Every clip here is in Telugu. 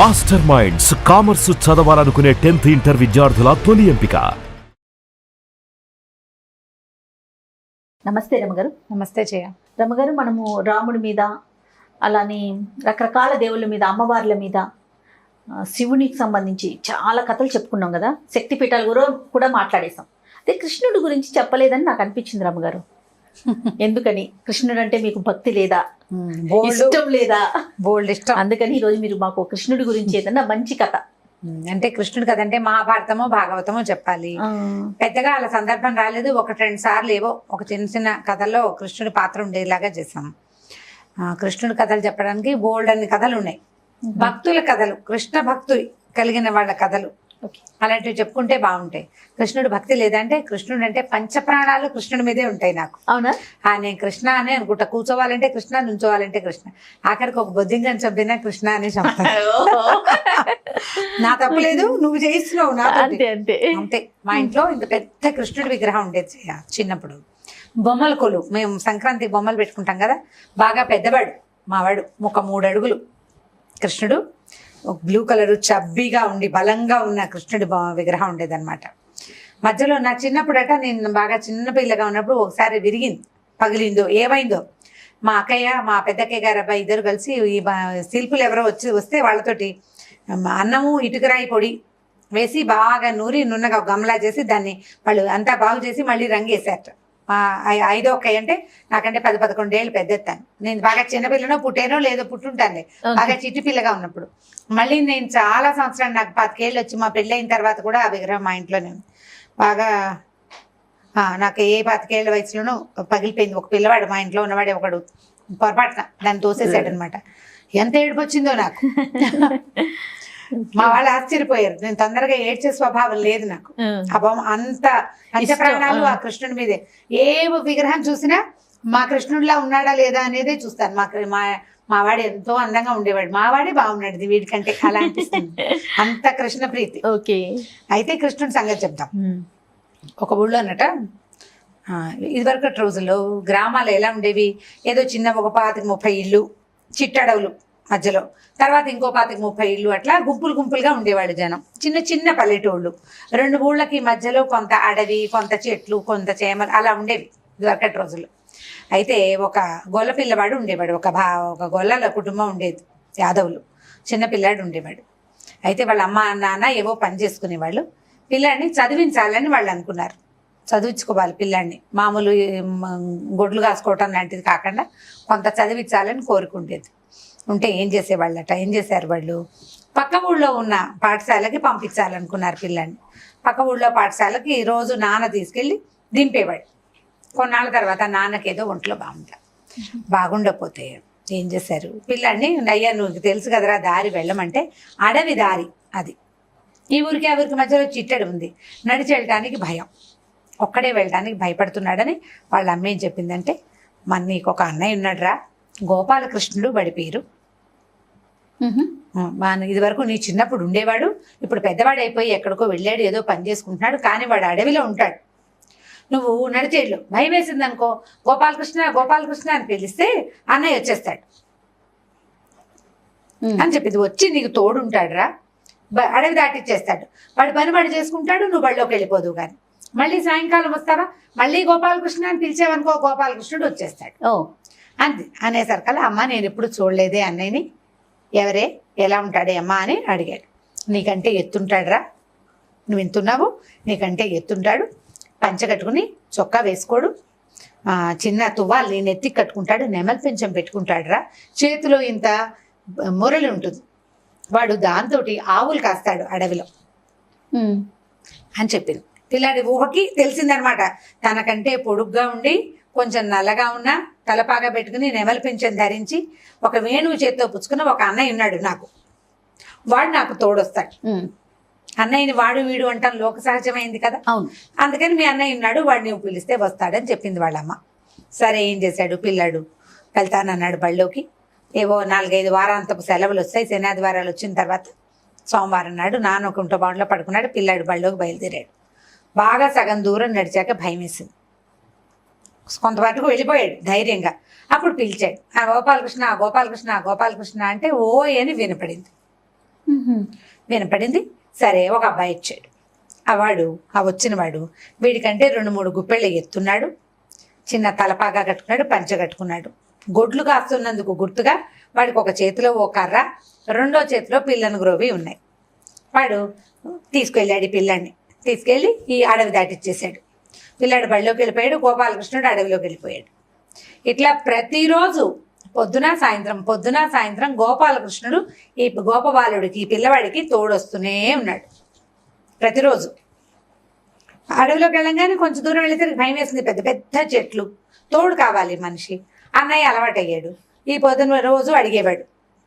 మాస్టర్ మైండ్స్ కామర్స్ చదవాలనుకునే టెన్త్ ఇంటర్ విద్యార్థుల తొలి ఎంపిక. నమస్తే రమగారు. నమస్తే చేయ రమగారు మనము రాముడి మీద అలానే రకరకాల దేవుళ్ళ మీద అమ్మవార్ల మీద శివునికి సంబంధించి చాలా కథలు చెప్పుకున్నాం కదా. శక్తి పీఠాలు కూడా కూడా మాట్లాడేశాం. అదే కృష్ణుడి గురించి చెప్పలేదని నాకు అనిపించింది రమగారు. ఎందుకని? కృష్ణుడు అంటే మీకు భక్తి లేదా? బోల్డ్ ఇష్టం లేదా? బోల్డ్ ఇష్టం. అందుకని ఈరోజు మీరు మాకు కృష్ణుడి గురించి ఏదన్నా మంచి కథ. అంటే కృష్ణుడు కదంటే మహాభారతమో భాగవతమో చెప్పాలి. పెద్దగా అలా సందర్భం రాలేదు. ఒకటి రెండు సార్లు ఏవో ఒక చిన్న చిన్న కథల్లో కృష్ణుడి పాత్ర ఉండేలాగా చేసాం కృష్ణుడి కథలు చెప్పడానికి బోల్డ్ అన్ని కథలు ఉన్నాయి. భక్తుల కథలు కృష్ణ భక్తులు కలిగిన వాళ్ళ కథలు. అలాంటివి చెప్పుకుంటే బాగుంటాయి. కృష్ణుడు భక్తి లేదంటే కృష్ణుడు అంటే పంచప్రాణాలు కృష్ణుడి మీదే ఉంటాయి నాకు. అవునా? ఆ నేను కృష్ణ అని అనుకుంటా. కూర్చోవాలంటే కృష్ణ నుంచోవాలంటే కృష్ణ. ఆఖరికి ఒక బొద్దింకని చంపినా కృష్ణ అని చంపుతాను నా తప్పలేదు నువ్వు చేయిస్తున్నావు నా అంతే అంతే. అంతే. మా ఇంట్లో ఇంత పెద్ద కృష్ణుడి విగ్రహం ఉండేది చిన్నప్పుడు. బొమ్మల కొలు. మేము సంక్రాంతి బొమ్మలు పెట్టుకుంటాం కదా. బాగా పెద్దవాడు మావాడు ఒక మూడు అడుగులు. కృష్ణుడు బ్లూ కలర్ చబ్బీగా ఉండి బలంగా ఉన్న కృష్ణుడి విగ్రహం ఉండేదన్నమాట. మధ్యలో నా చిన్నప్పుడట నేను బాగా చిన్న పిల్లగా ఉన్నప్పుడు ఒకసారి విరిగింది పగిలిందో ఏమైందో. మా అక్కయ్య మా పెద్దక్కయ్య గారు అబ్బాయి ఇద్దరు కలిసి ఈ శిల్పులు ఎవరో వచ్చి వస్తే వాళ్ళతోటి అన్నము ఇటుకరాయి పొడి వేసి బాగా నూరి నున్నగా గమలా చేసి దాన్ని వాళ్ళు అంతా బాగు చేసి మళ్ళీ రంగేశారట. మా ఐదో అక్కయ్య అంటే నాకంటే పది పదకొండు ఏళ్ళు పెద్దెత్తాను. నేను బాగా చిన్నపిల్లనో పుట్టేనో లేదో పుట్టుంటానులే. బాగా చిట్టి పిల్లగా ఉన్నప్పుడు. మళ్ళీ నేను చాలా సంవత్సరాలు నాకు పాతికేళ్ళు వచ్చి మా పెళ్ళి అయిన తర్వాత కూడా ఆ విగ్రహం మా ఇంట్లోనే బాగా ఆ, నాకు ఏ పాతికేళ్ళ వయసులోనూ పగిలిపోయింది. ఒక పిల్లవాడు మా ఇంట్లో ఉన్నవాడే ఒకడు పొరపాటున దాన్ని తోసేసాడు అనమాట ఎంత ఏడుపు వచ్చిందో నాకు. మా వాళ్ళు ఆశ్చర్యపోయారు. నేను తొందరగా ఏడ్చే స్వభావం లేదు నాకు. ఆ. బొమ్మ అంత పంచప్రాణాలు ఆ. కృష్ణుడి మీదే. ఏ విగ్రహం చూసినా మా కృష్ణుడిలా ఉన్నాడా లేదా అనేదే చూస్తాను. మా కృ- మా మా వాడు ఎంతో అందంగా ఉండేవాడు. మా వాడే బాగున్నాడు వీడికంటే అలా అనిపిస్తుంది. అంత కృష్ణ ప్రీతి. ఓకే. అయితే కృష్ణుడి సంగతి చెప్తాం ఒక ఊళ్ళో అన్నట ఆ, ఇదివరకటి రోజుల్లో గ్రామాలు ఎలా ఉండేవి? ఏదో చిన్న ఒక పాతిక ముప్పై ఇళ్ళు చిట్టడవులు. మధ్యలో. తర్వాత ఇంకో పాతిక ముప్పై ఇళ్ళు అట్లా గుంపులు గుంపులుగా ఉండేవాళ్ళు జనం. చిన్న చిన్న పల్లెటూళ్ళు. రెండు ఊళ్ళకి మధ్యలో కొంత అడవి కొంత చెట్లు కొంత చేమలు అలా ఉండేవి ఇదివరకటి రోజులు అయితే ఒక గొల్ల పిల్లవాడు ఉండేవాడు. ఒక భా ఒక గొల్లల కుటుంబం ఉండేది. యాదవులు. చిన్న పిల్లాడు ఉండేవాడు. అయితే వాళ్ళ అమ్మ నాన్న ఏవో పని చేసుకునేవాళ్ళు. పిల్లాడిని చదివించాలని వాళ్ళు అనుకున్నారు. చదివించుకోవాలి పిల్లాడిని. మామూలు గొడ్లు కాసుకోవటం లాంటిది కాకుండా కొంత చదివించాలని కోరుకుండేది. ఉంటే ఏం చేసేవాళ్ళట? ఏం చేశారు వాళ్ళు? పక్క ఊళ్ళో ఉన్న పాఠశాలకి పంపించాలనుకున్నారు పిల్లల్ని పక్క ఊళ్ళో పాఠశాలకి రోజు నాన్న తీసుకెళ్ళి దింపేవాడు. కొన్నాళ్ళ తర్వాత నాన్నకి ఏదో ఒంట్లో బాగుంటా. బాగుండకపోతే ఏం చేశారు? పిల్లాడిని అయ్యా నువ్వు తెలుసు కదరా దారి వెళ్ళమంటే అడవి దారి అది. ఈ ఊరికి ఆ ఊరికి మధ్యలో చిట్టడి ఉంది. నడిచి వెళ్ళటానికి భయం. ఒక్కడే వెళ్ళడానికి భయపడుతున్నాడని వాళ్ళ అమ్మ ఏం చెప్పిందంటే మన నీకు ఒక అన్నయ్య ఉన్నాడురా. గోపాలకృష్ణుడు బడి పేరు. మన ఇది వరకు నీ చిన్నప్పుడు ఉండేవాడు ఇప్పుడు పెద్దవాడు అయిపోయి ఎక్కడికో వెళ్ళాడు ఏదో పని చేసుకుంటున్నాడు కానీ వాడు అడవిలో ఉంటాడు. నువ్వు నడిచేళ్ళు భయం వేసింది అనుకో గోపాలకృష్ణ గోపాలకృష్ణ అని పిలిస్తే అన్నయ్య వచ్చేస్తాడు. అని చెప్పింది వచ్చి నీకు తోడుంటాడురా అడవి దాటిచ్చేస్తాడు. వాడు పని వాడు చేసుకుంటాడు నువ్వు బడిలోకి వెళ్ళిపోదు కానీ మళ్ళీ సాయంకాలం వస్తావా? మళ్ళీ గోపాలకృష్ణ అని పిలిచావనుకో గోపాలకృష్ణుడు వచ్చేస్తాడు. ఓ. అంతే అనేసరికల్లా అమ్మ నేను ఎప్పుడు చూడలేదే అన్నయ్యని. ఎవరే? ఎలా ఉంటాడే అమ్మ? అని అడిగాడు. నీకంటే ఎత్తుంటాడురా. నువ్వు ఎంతున్నావు? నీకంటే ఎత్తుంటాడు. పంచ కట్టుకుని చొక్కా వేసుకోడు. చిన్న తువ్వాలు నేను ఎత్తి కట్టుకుంటాడు. నెమలి పెంచం పెట్టుకుంటాడురా. చేతిలో ఇంత మురళి ఉంటుంది. వాడు దాంతో ఆవులు కాస్తాడు అడవిలో. అని చెప్పింది. పిల్లాడి ఊహకి తెలిసిందనమాట. తనకంటే పొడుగ్గా ఉండి కొంచెం నల్లగా ఉన్న తలపాగా పెట్టుకుని నెమలి పింఛం ధరించి ఒక వేణువు చేత్తో పుచ్చుకున్న ఒక అన్నయ్య ఉన్నాడు నాకు. వాడు నాకు తోడొస్తాడు. అన్నయ్యని వాడు వీడు అంటాం లోక సహజమైంది కదా? అవును. అందుకని మీ అన్నయ్య ఉన్నాడు వాడిని నువ్వు పిలిస్తే వస్తాడని చెప్పింది వాళ్ళమ్మ. సరే ఏం చేశాడు? పిల్లాడు వెళ్తానన్నాడు బళ్ళోకి. ఏవో నాలుగైదు వారాంతపు సెలవులు వస్తాయి శనాదివారాలు వచ్చిన తర్వాత సోమవారం నాడు నాన్న ఒక ఇంట్లో బాండ్లో పడుకున్నాడు పిల్లాడు బళ్ళోకి బయలుదేరాడు. బాగా సగం దూరం నడిచాక భయం వేసింది కొంతవరకు వెళ్ళిపోయాడు ధైర్యంగా. అప్పుడు పిలిచాడు ఆ గోపాలకృష్ణ గోపాలకృష్ణ గోపాలకృష్ణ అంటే ఓ అని వినపడింది. వినపడింది సరే ఒక అబ్బాయి ఇచ్చాడు ఆ వాడు ఆ వచ్చిన వాడు వీడికంటే రెండు మూడు గుప్పెళ్ళు ఎత్తున్నాడు చిన్న తలపాగా కట్టుకున్నాడు పంచ కట్టుకున్నాడు. గొడ్లు కాస్తున్నందుకు గుర్తుగా వాడికి ఒక చేతిలో ఓ కర్ర రెండో చేతిలో పిల్లను గ్రోవి ఉన్నాయి. వాడు తీసుకెళ్ళాడు ఈ పిల్లాడిని తీసుకెళ్ళి ఈ అడవి దాటిచ్చేసాడు. పిల్లాడు బడిలోకి వెళ్ళిపోయాడు గోపాలకృష్ణుడు అడవిలోకి వెళ్ళిపోయాడు. ఇట్లా ప్రతిరోజు పొద్దున సాయంత్రం పొద్దున సాయంత్రం గోపాలకృష్ణుడు ఈ గోపబాలుడికి ఈ పిల్లవాడికి తోడొస్తూనే ఉన్నాడు. ప్రతిరోజు. అడవిలోకి వెళ్ళంగానే కొంచెం దూరం వెళితే భయం వేసింది పెద్ద పెద్ద చెట్లు తోడు కావాలి మనిషి. అన్నయ్య అలవాటయ్యాడు. ఈ పొద్దున రోజు అడిగేవాడు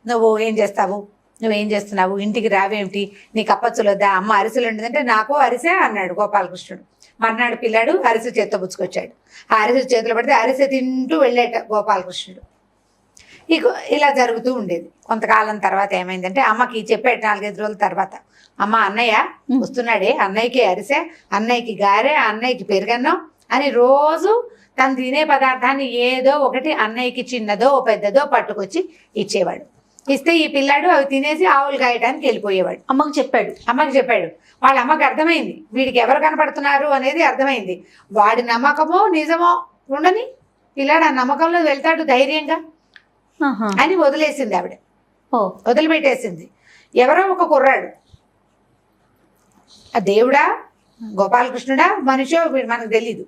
నువ్వు ఏం చేస్తావు? నువ్వేం చేస్తున్నావు? ఇంటికి రావేమిటి? నీకు అప్పచ్చులొద్దా? అమ్మ అరిసెలు ఉండదంటే నాకు అరిసే అన్నాడు గోపాలకృష్ణుడు. మర్నాడు పిల్లాడు అరిసె చేత్తో పుచ్చుకొచ్చాడు. ఆ అరిసె చేతిలో పడితే అరిసె తింటూ వెళ్ళాట గోపాలకృష్ణుడు. ఇక ఇలా జరుగుతూ ఉండేది. కొంతకాలం తర్వాత ఏమైందంటే అమ్మకి చెప్పాడు నాలుగైదు రోజుల తర్వాత అమ్మ అన్నయ్య వస్తున్నాడే అన్నయ్యకి అరిసె అన్నయ్యకి గారె అన్నయ్యకి పెరుగన్నం అని రోజు తను తినే పదార్థాన్ని ఏదో ఒకటి అన్నయ్యకి చిన్నదో పెద్దదో పట్టుకొచ్చి ఇచ్చేవాడు. ఇస్తే ఈ పిల్లాడు అవి తినేసి ఆవులు కాయడానికి వెళ్ళిపోయేవాడు. అమ్మకు చెప్పాడు. అమ్మకి చెప్పాడు. వాళ్ళ అమ్మకి అర్థమైంది. వీడికి ఎవరు కనపడుతున్నారు అనేది అర్థమైంది. వాడి నమ్మకమో నిజమో ఉండని పిల్లాడు ఆ నమ్మకంలో వెళ్తాడు ధైర్యంగా. అని వదిలేసింది ఆవిడ. వదిలిపెట్టేసింది. ఎవరో ఒక కుర్రాడు. ఆ దేవుడా గోపాలకృష్ణుడా మనిషో మనకు తెలీదు.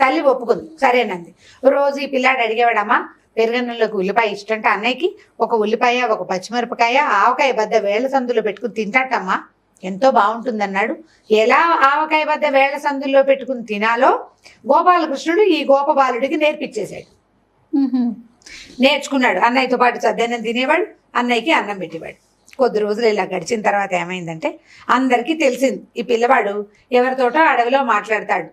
తల్లి ఒప్పుకుంది. సరేనంది రోజు ఈ పిల్లాడు అడిగేవాడమ్మా పెరుగన్నంలోకి ఉల్లిపాయ ఇష్టంటే అన్నయ్యకి ఒక ఉల్లిపాయ ఒక పచ్చిమిరపకాయ ఆవకాయ బద్ద వేళ్ళ సందులో పెట్టుకుని తింటాటమ్మా ఎంతో బాగుంటుందన్నాడు. ఎలా ఆవకాయ బద్ద వేళ్ళ సందుల్లో పెట్టుకుని తినాలో గోపాలకృష్ణుడు ఈ గోపబాలుడికి నేర్పించేశాడు. నేర్చుకున్నాడు. అన్నయ్యతో పాటు సద్దన్నం తినేవాడు అన్నయ్యకి అన్నం పెట్టేవాడు. కొద్ది రోజులు ఇలా గడిచిన తర్వాత ఏమైందంటే అందరికీ తెలిసింది ఈ పిల్లవాడు ఎవరితోటో అడవిలో మాట్లాడతాడు.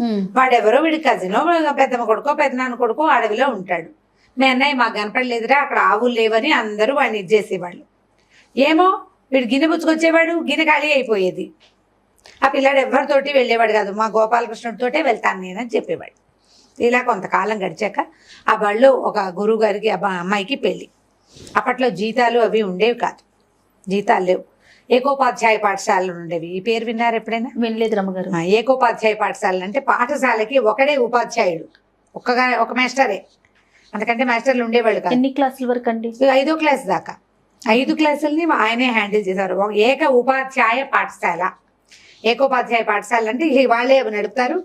Hmm. వాడెవరో వీడి కజినో పెద్దమ్మ కొడుకో పెద్దనాన్న కొడుకో అడవిలో ఉంటాడు. మీ అన్నయ్య మాకు కనపడలేదురా అక్కడ ఆవులు లేవని అందరూ వాడిని ఇచ్చేసేవాళ్ళు ఏమో వీడు గిన్నె పుచ్చుకొచ్చేవాడు గిన్నె ఖాళీ అయిపోయేది. ఆ పిల్లాడు ఎవరితోటి వెళ్ళేవాడు కాదు మా గోపాలకృష్ణుడితోటే వెళ్తాను నేనని చెప్పేవాడు. ఇలా కొంతకాలం గడిచాక ఆ బళ్ళు ఒక గురువు గారికి అమ్మాయికి పెళ్ళి. అప్పట్లో జీతాలు అవి ఉండేవి కాదు. జీతాలు లేవు. ఏకోపాధ్యాయ పాఠశాలలు ఉండేవి. ఈ పేరు విన్నారు ఎప్పుడైనా? వినలేదు రమ్మగారు. ఏకోపాధ్యాయ పాఠశాలలు అంటే పాఠశాలకి ఒకడే ఉపాధ్యాయుడు. ఒక్కగా ఒక మాస్టరే. అంతకంటే మాస్టర్లు ఉండేవాళ్ళు కాదు. ఎన్ని క్లాసుల వరకు అండి? ఐదో క్లాస్ దాకా. ఐదు క్లాసుల్ని ఆయనే హ్యాండిల్ చేశారు. ఏక ఉపాధ్యాయ పాఠశాల. ఏకోపాధ్యాయ పాఠశాల అంటే వాళ్ళే నడుపుతారు.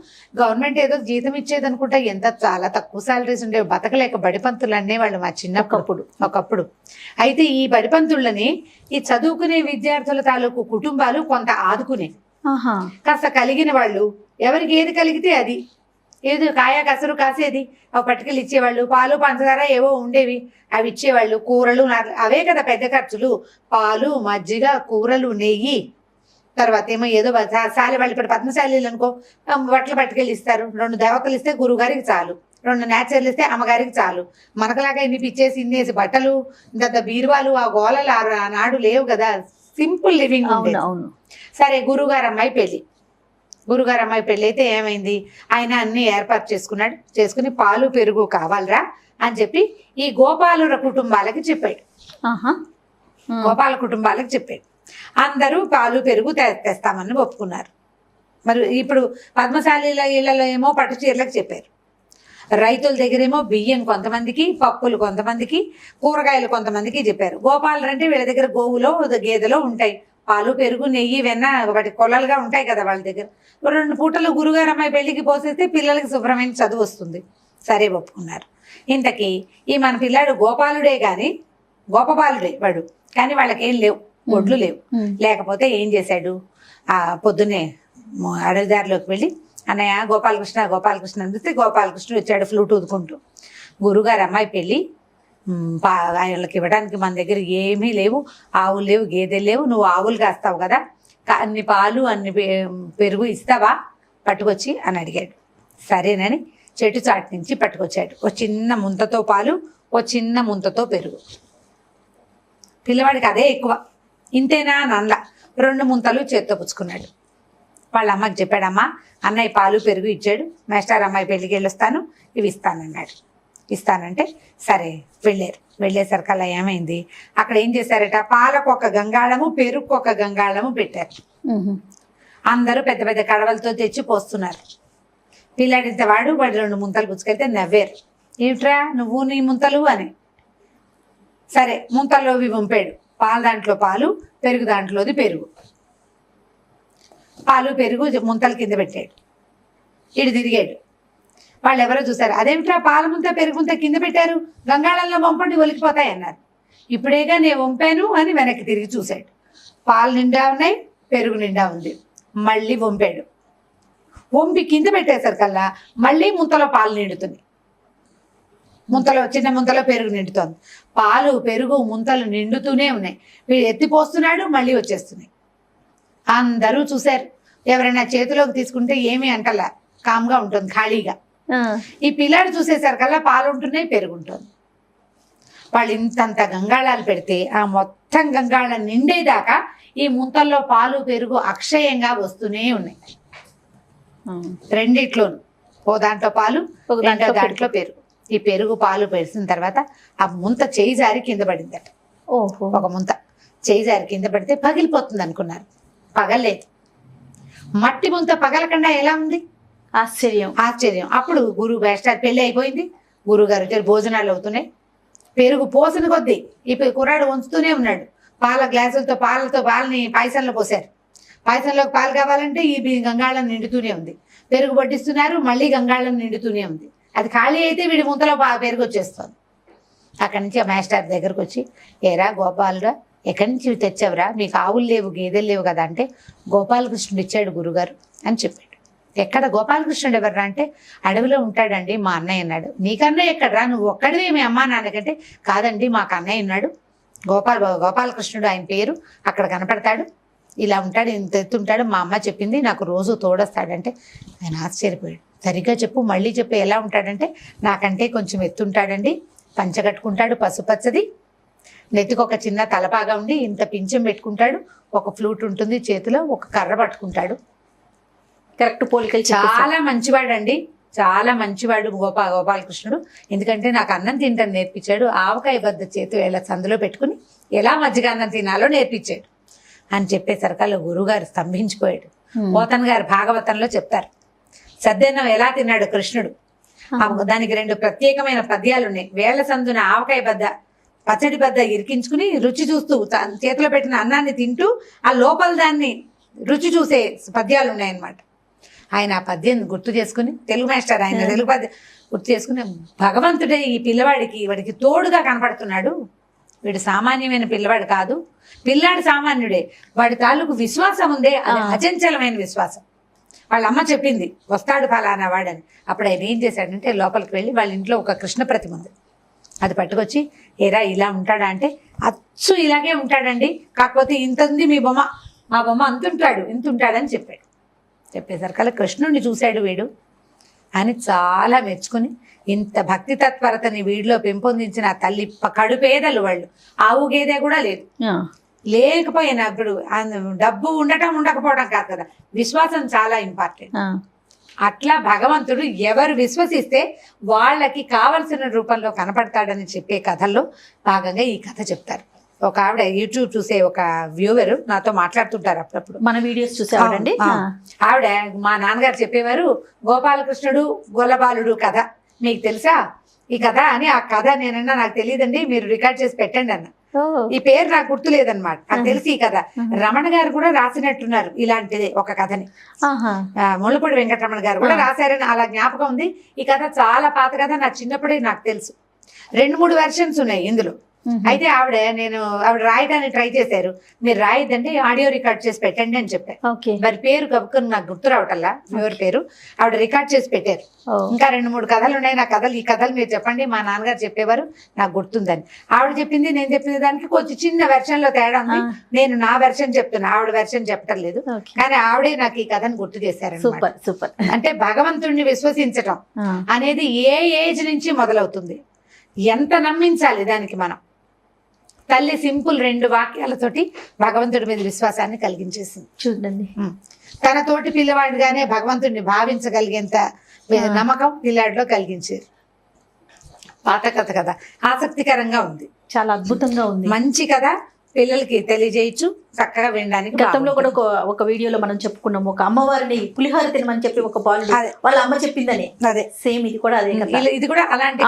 గవర్నమెంట్ ఏదో జీతం ఇచ్చేది అనుకుంటా ఎంత చాలా తక్కువ సాలరీస్ ఉండేవి బతకలేక బడిపంతులు అనేవాళ్ళు మా చిన్నప్పుడు. ఒకప్పుడు. అయితే ఈ బడిపంతులని ఈ చదువుకునే విద్యార్థుల తాలూకు కుటుంబాలు కొంత ఆదుకునేవి ఆహా. కాస్త కలిగిన వాళ్ళు. ఎవరికి ఏది కలిగితే అది. ఏది కాయ కసరు కాసేది. అవి పట్టుకెళ్ళి ఇచ్చేవాళ్ళు. పాలు పంచదార ఏవో ఉండేవి. అవి ఇచ్చేవాళ్ళు. కూరలు అవే కదా పెద్ద ఖర్చులు. పాలు మజ్జిగ కూరలు నెయ్యి. తర్వాత ఏమో ఏదో సాలి వాళ్ళు ఇప్పుడు పద్మశాలీలు అనుకో బట్టలు పట్టుకెళ్ళి ఇస్తారు. రెండు దేవతలు ఇస్తే గురుగారికి చాలు. రెండు నేచర్లు ఇస్తే అమ్మగారికి చాలు. మనకలాగా ఇన్ని పిచ్చేసి ఇన్నేసి బట్టలు ఇంత బీరువాలు ఆ గోళలు ఆనాడు లేవు కదా. సింపుల్ లివింగ్ అవును సరే గురుగారు అమ్మాయి పెళ్ళి గురుగారు అమ్మాయి పెళ్ళి అయితే ఏమైంది? ఆయన అన్ని ఏర్పాటు చేసుకున్నాడు. చేసుకుని పాలు పెరుగు కావాలరా అని చెప్పి ఈ గోపాలుర కుటుంబాలకి చెప్పాడు. గోపాల కుటుంబాలకు చెప్పాడు. అందరూ పాలు పెరుగు తె- తెస్తామని ఒప్పుకున్నారు. మరి ఇప్పుడు పద్మశాలీల ఇళ్ళలో ఏమో పట్టు చీరలకు చెప్పారు. రైతుల దగ్గరేమో బియ్యం కొంతమందికి పప్పులు కొంతమందికి కూరగాయలు కొంతమందికి చెప్పారు. గోపాలు అంటే వీళ్ళ దగ్గర గోవులో గేదెలో ఉంటాయి. పాలు పెరుగు నెయ్యి వెన్న వాటి కొలలుగా ఉంటాయి కదా వాళ్ళ దగ్గర. రెండు పూటలు గురుగారు అమ్మాయి పెళ్ళికి పోసేస్తే పిల్లలకి శుభ్రమైన చదువు వస్తుంది. సరే ఒప్పుకున్నారు. ఇంతకీ ఈ మన పిల్లాడు గోపాలుడే కానీ గోపబాలుడే వాడు. కానీ వాళ్ళకేం లేవు. ఒడ్లు లేవు. లేకపోతే ఏం చేశాడు? ఆ పొద్దున్నే మ- అడవిదారిలోకి వెళ్ళి అన్నయ్య గోపాలకృష్ణ గోపాలకృష్ణ అని పిలిస్తే గోపాలకృష్ణుడు వచ్చాడు ఫ్లూట్ ఊదుకుంటూ. గురుగారు అమ్మాయి పెళ్ళి ఆయనకి ఇవ్వడానికి మన దగ్గర ఏమీ లేవు ఆవులు లేవు గేదెలు లేవు నువ్వు ఆవులు కాస్తావు కదా అన్ని పాలు అన్ని పెరుగు ఇస్తావా? పట్టుకొచ్చి అని అడిగాడు. సరేనని చెట్టు చాటు నుంచి పట్టుకొచ్చాడు. ఓ చిన్న ముంతతో పాలు ఓ చిన్న ముంతతో పెరుగు. పిల్లవాడికి అదే ఎక్కువ. ఇంతేనా నల్ల రెండు ముంతలు చేత్తో పుచ్చుకున్నాడు. వాళ్ళ అమ్మకి చెప్పాడమ్మా అన్నయ్య పాలు పెరుగు ఇచ్చాడు. మేస్టార్ అమ్మాయి పెళ్ళికి వెళ్ళొస్తాను ఇవి ఇస్తానన్నాడు. ఇస్తానంటే సరే వెళ్ళారు. వెళ్ళేసరికల్లా ఏమైంది? అక్కడ ఏం చేశారట? పాలకు ఒక గంగాళము పెరుగు ఒక గంగాళము పెట్టారు. అందరూ పెద్ద పెద్ద కడవలతో తెచ్చి పోస్తున్నారు. పిల్లాడింత వాడు వాడు రెండు ముంతలు పుచ్చుకెళ్తే నవ్వారు. ఏమిట్రా నువ్వు నీ ముంతలు అని. సరే ముంతల్లోవి పంపాడు. పాలు దాంట్లో పాలు పెరుగు దాంట్లోది పెరుగు. పాలు పెరుగు ముంతల కింద పెట్టాడు. ఇడు తిరిగాడు. వాళ్ళు ఎవరో చూసారు అదేమిట్రా పాల ముంత పెరుగు ముంత కింద పెట్టారు? గంగాళంలో పంపండి ఒలికిపోతాయి అన్నారు. ఇప్పుడేగా నేను వంపాను అని వెనక్కి తిరిగి చూశాడు. పాలు నిండా ఉన్నాయి పెరుగు నిండా ఉంది మళ్ళీ వంపాడు. వంపి కింద పెట్టేసరికల్లా మళ్ళీ ముంతలో పాలు నిండుతుంది ముంతలో చిన్న ముంతలో పెరుగు నిండుతోంది. పాలు పెరుగు ముంతలు నిండుతూనే ఉన్నాయి. వీడు ఎత్తిపోస్తున్నాడు మళ్ళీ వచ్చేస్తున్నాయి. అందరూ చూశారు. ఎవరైనా చేతిలోకి తీసుకుంటే ఏమీ అంటలా. కామ్గా ఉంటుంది ఖాళీగా. ఈ పిల్లాడు చూసేసరికల్లా పాలు ఉంటున్నాయి పెరుగుంటుంది వాళ్ళు ఇంతంత గంగాళాలు పెడితే ఆ మొత్తం గంగాళం నిండేదాకా ఈ ముంతల్లో పాలు పెరుగు అక్షయంగా వస్తూనే ఉన్నాయి. రెండిట్లోను. ఓ దాంట్లో పాలు దాంట్లో పెరుగు. ఈ పెరుగు పాలు పెరిసిన తర్వాత ఆ ముంత చేయి జారి కింద పడిందట. ఓహో. ఒక ముంత చేయి జారి కింద పడితే పగిలిపోతుంది అనుకున్నారు. పగలేదు మట్టి ముంత పగలకుండా ఎలా ఉంది? ఆశ్చర్యం. ఆశ్చర్యం. అప్పుడు గురువు వేస్తారు పెళ్ళి అయిపోయింది. గురువు గారు ఇద్దరు భోజనాలు అవుతున్నాయి. పెరుగు పోసిన కొద్దీ ఈ కుర్రాడు వంచుతూనే ఉన్నాడు. పాల గ్లాసులతో పాలతో పాలని పాయసంలో పోసారు పాయసంలోకి పాలు కావాలంటే ఈ గంగాళం నిండుతూనే ఉంది. పెరుగు పట్టిస్తున్నారు మళ్ళీ గంగాళం నిండుతూనే ఉంది. అది ఖాళీ అయితే వీడి ముంతలో బాగా పెరుగు వచ్చేస్తుంది అక్కడి నుంచి ఆ మాస్టర్ దగ్గరకు వచ్చి ఏరా గోపాలరా ఎక్కడి నుంచి తెచ్చావురా? మీకు ఆవులు లేవు గేదెలు లేవు కదా అంటే గోపాలకృష్ణుడు ఇచ్చాడు గురుగారు అని చెప్పాడు. ఎక్కడ గోపాలకృష్ణుడు ఎవర్రా అంటే అడవిలో ఉంటాడండి మా అన్నయ్య అన్నాడు నీకన్నయ్య ఎక్కడరా? నువ్వు ఒక్కడివే మీ అమ్మా నాన్నకంటే కాదండి మాకు అన్నయ్య ఉన్నాడు. గోపాల్ గోపాలకృష్ణుడు ఆయన పేరు అక్కడ కనపడతాడు. ఇలా ఉంటాడు ఇంత ఎత్తుంటాడు. మా అమ్మ చెప్పింది నాకు రోజు తోడొస్తాడంటే ఆయన ఆశ్చర్యపోయాడు. సరిగ్గా చెప్పు మళ్ళీ చెప్పు ఎలా ఉంటాడంటే నాకంటే కొంచెం ఎత్తుంటాడండి. పంచ కట్టుకుంటాడు పసుపచ్చది నెత్తికి ఒక చిన్న తలపాగా ఉండి ఇంత పింఛం పెట్టుకుంటాడు. ఒక ఫ్లూట్ ఉంటుంది చేతిలో ఒక కర్ర పట్టుకుంటాడు. కరెక్ట్ పోలికలు. చాలా మంచివాడండి. చాలా మంచివాడు గోపా గోపాలకృష్ణుడు. ఎందుకంటే నాకు అన్నం తింటాను నేర్పించాడు. ఆవకాయ బద్ద చేతి వేళ సందులో పెట్టుకుని ఎలా మజ్జిగ అన్నం తినాలో నేర్పించాడు. అని చెప్పేసరికల్లా గురువుగారు స్తంభించిపోయాడు. పోతన్ గారు భాగవతంలో చెప్తారు. సద్దన్నం ఎలా తిన్నాడు కృష్ణుడు? దానికి రెండు ప్రత్యేకమైన పద్యాలు ఉన్నాయి వేళ్ళ సందున ఆవకాయ బద్ద పచ్చడి బద్ద ఇరికించుకుని రుచి చూస్తూ చేతిలో పెట్టిన అన్నాన్ని తింటూ ఆ లోపల దాన్ని రుచి చూసే పద్యాలు ఉన్నాయన్నమాట ఆయన ఆ పద్యం గుర్తు చేసుకుని తెలుగు మాస్టర్ ఆయన తెలుగు పద్యం గుర్తు చేసుకుని భగవంతుడే ఈ పిల్లవాడికి వాడికి తోడుగా కనపడుతున్నాడు. వీడు సామాన్యమైన పిల్లవాడు కాదు. పిల్లాడు సామాన్యుడే. వాడి తాలూకు విశ్వాసం ఉందే అది. అచంచలమైన విశ్వాసం. వాళ్ళ అమ్మ చెప్పింది వస్తాడు ఫలానా వాడని. అప్పుడు ఆయన ఏం చేశాడంటే లోపలికి వెళ్ళి వాళ్ళ ఇంట్లో ఒక కృష్ణ ప్రతిమ ఉంది. అది పట్టుకొచ్చి ఏరా ఇలా ఉంటాడా అంటే అచ్చు ఇలాగే ఉంటాడండి. కాకపోతే ఇంత ఉంది మీ బొమ్మ మా బొమ్మ అంత ఉంటాడు ఇంత ఉంటాడని చెప్పాడు. చెప్పేసరికల్లా కృష్ణుడిని చూశాడు వీడు. అని చాలా మెచ్చుకుని ఇంత భక్తి తత్పరతని వీడిలో పెంపొందించిన తల్లి కడుపేదలు వాళ్ళు. ఆవు గేదె కూడా లేదు. లేకపోయినా ఇప్పుడు డబ్బు ఉండటం ఉండకపోవడం కాదు కదా. విశ్వాసం చాలా ఇంపార్టెంట్. అట్లా భగవంతుడు ఎవరు విశ్వసిస్తే వాళ్ళకి కావలసిన రూపంలో కనపడతాడని చెప్పే కథల్లో భాగంగా ఈ కథ చెప్తారు. ఒక ఆవిడ యూట్యూబ్ చూసే ఒక వ్యూవర్ నాతో మాట్లాడుతుంటారు అప్పుడప్పుడు. మన వీడియోస్ చూసావాడండి ఆవిడ మా నాన్నగారు చెప్పేవారు గోపాలకృష్ణుడు గొల్లబాలుడు కథ. మీకు తెలుసా? ఈ కథ అని ఆ కథ నేనన్నా నాకు తెలియదండి మీరు రికార్డ్ చేసి పెట్టండి అన్న. ఈ పేరు నాకు గుర్తు లేదనమాట నాకు తెలిసి ఈ కథ. రమణ గారు కూడా రాసినట్టున్నారు ఇలాంటిది ఒక కథని. ముళ్ళపూడి వెంకటరమణ గారు కూడా. రాశారని అలా జ్ఞాపకం ఉంది. ఈ కథ చాలా పాత కథ నా చిన్నప్పుడే నాకు తెలుసు. రెండు మూడు వెర్షన్స్ ఉన్నాయి ఇందులో. అయితే ఆవిడ నేను ఆవిడ రాయడానికి ట్రై చేశారు. మీరు రాయద్దంటే ఆడియో రికార్డ్ చేసి పెట్టండి అని చెప్పారు మరి పేరు కప్పుకొని నాకు గుర్తు రావటల్లా ఎవరి పేరు. ఆవిడ రికార్డ్ చేసి పెట్టారు. ఇంకా రెండు మూడు కథలు ఉన్నాయి. నా కథలు ఈ కథలు మీరు చెప్పండి. మా నాన్నగారు చెప్పేవారు నాకు గుర్తుందని. ఆవిడ చెప్పింది నేను చెప్పిన దానికి కొంచెం చిన్న వెర్షన్లో తేడా ఉంది. నేను నా వెర్షన్ చెప్తున్నా. ఆవిడ వెర్షన్ చెప్పటం లేదు. కానీ ఆవిడే నాకు ఈ కథను గుర్తు చేశారు సూపర్ సూపర్. అంటే భగవంతుడిని విశ్వసించటం. అనేది ఏ ఏజ్ నుంచి మొదలవుతుంది? ఎంత నమ్మించాలి దానికి మనం? తల్లి సింపుల్ రెండు వాక్యాలతోటి భగవంతుడి మీద విశ్వాసాన్ని కలిగించేసింది. చూడండి. తన తోటి పిల్లవాడిగానే భగవంతుడిని భావించగలిగేంత నమ్మకం పిల్లాడిలో కలిగించారు పాత కథ కదా. ఆసక్తికరంగా ఉంది. చాలా అద్భుతంగా ఉంది. మంచి కథ పిల్లలకి తెలియజేయచ్చు. చక్కగా వినడానికి గతంలో కూడా. ఒక ఒక వీడియోలో మనం చెప్పుకున్నాము ఒక అమ్మవారిని పులిహోర తినమని చెప్పి ఒక బాలు. వాళ్ళ అమ్మ చెప్పిందని. అదే. సేమ్ ఇది కూడా అదే కదా ఇది కూడా అలాంటి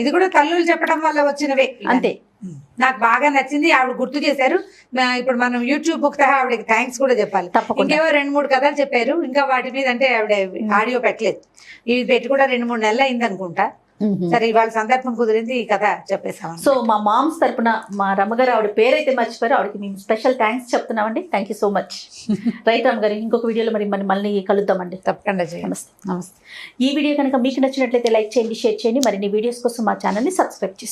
ఇది కూడా తల్లులు చెప్పడం వల్ల వచ్చినవే. అంతే. నాకు బాగా నచ్చింది ఆవిడ గుర్తు చేశారు. ఇప్పుడు మనం యూట్యూబ్ బుక్ ఆవిడకి థ్యాంక్స్ కూడా చెప్పాలి. ఇంకేవో రెండు మూడు కథలు చెప్పారు. ఇంకా వాటి మీద అంటే ఆవిడ ఆడియో పెట్టలేదు. ఇవి పెట్టి కూడా రెండు మూడు నెలలు అయింది అనుకుంటా. సరే ఇవాళ సందర్భం కుదిరింది ఈ కథ చెప్పేసాం సో మా మామ్స్ తరపున మా రమ్మగారు ఆవిడ పేరైతే మర్చిపోయారు. ఆవిడకి మేము special thanks చెప్తున్నామండి. Thank you so much right Ram గారు ఇంకొక వీడియోలో మరి మనం మళ్ళీ కలుద్దామండి. తప్పకుండా నమస్తే. నమస్తే. ఈ వీడియో కనుక మీకు నచ్చినట్లయితే లైక్ చేయండి షేర్ చేయండి. మరిన్ని వీడియోస్ కోసం మా ఛానల్ని సబ్స్క్రైబ్ చేసుకోండి.